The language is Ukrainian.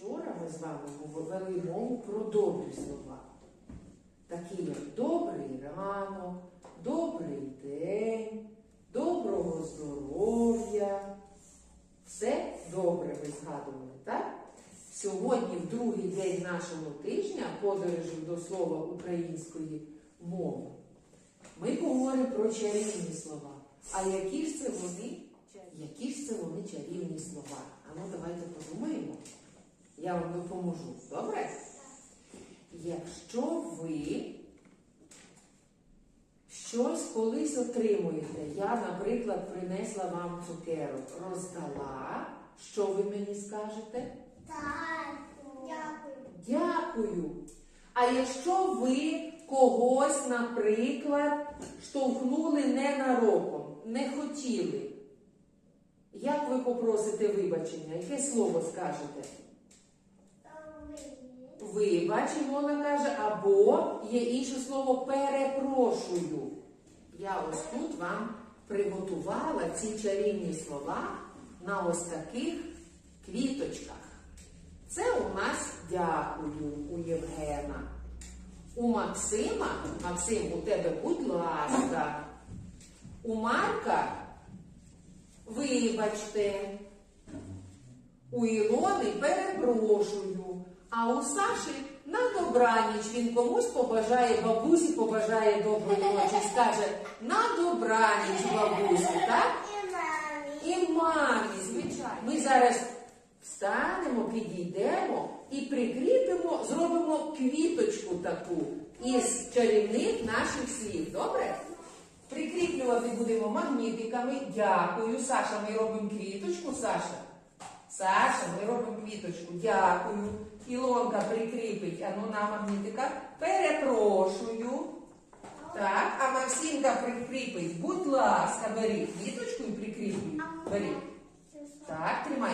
Вчора ми з вами вели мову про добрі слова. Такі як добрий ранок, добрий день, доброго здоров'я. Все добре ви згадували, так? Сьогодні, в другий день нашого тижня, подорожі до слова української мови, ми поговоримо про чарівні слова. А які ж це вони? Які ж це вони чарівні слова? А ну давайте подумаємо. Я вам допоможу. Добре? Якщо ви щось колись отримуєте, я, наприклад, принесла вам цукерок, роздала, що ви мені скажете? Так. Дякую. Дякую. А якщо ви когось, наприклад, штовхнули ненароком, не хотіли, як ви попросите вибачення? Яке слово скажете? Вибач, Ілона каже, або є інше слово перепрошую. Я ось тут вам приготувала ці чарівні слова на ось таких квіточках. Це у нас дякую у Євгена. У Максима, Максим, у тебе, будь ласка. У Марка, вибачте. У Ілони перепрошую. А у Саші на добраніч він комусь побажає бабусі, побажає доброї ночі. Скаже на добраніч бабусі, так? І мамі. І мамі, звичайно. Ми зараз встанемо, підійдемо і прикріпимо, зробимо квіточку таку із чарівних наших слів. Добре? Прикріплювати будемо магнітиками. Дякую. Саша, ми робимо квіточку, Саша. Саша, ми робимо квіточку. Дякую. Ілонка прикріпить. Ану на магнітика. Перепрошую. Так, а Максимка прикріпить. Будь ласка, бери квіточку і прикріплюй. Бери. Так, тримай.